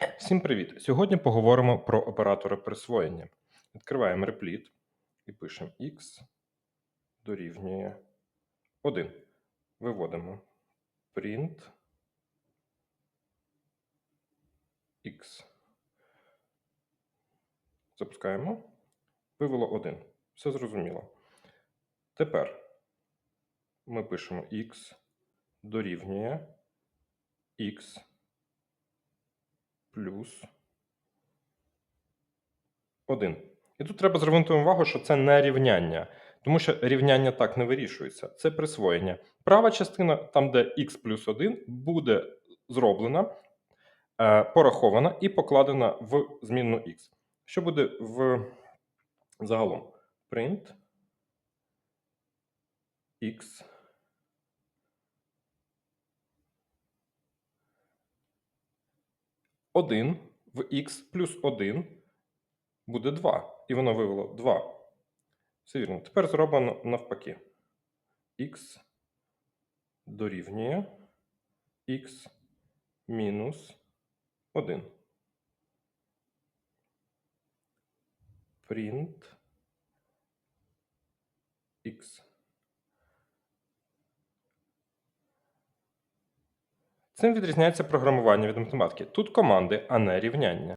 Всім привіт! Сьогодні поговоримо про оператори присвоєння. Відкриваємо репліт і пишемо x дорівнює 1. Виводимо print x. Запускаємо. Вивело 1. Все зрозуміло. Тепер ми пишемо x дорівнює x плюс 1. І тут треба звернути увагу, що це не рівняння, тому що рівняння так не вирішується. Це присвоєння. Права частина, там, де x плюс 1, буде зроблена, е, порахована і покладена в змінну x. Що буде в загалом? Print x Один в x плюс 1 буде 2. І воно вивело 2. Все вірно. Тепер зроблено навпаки. x дорівнює x мінус 1. Print x. Цим відрізняється програмування від математики. Тут команди, а не рівняння.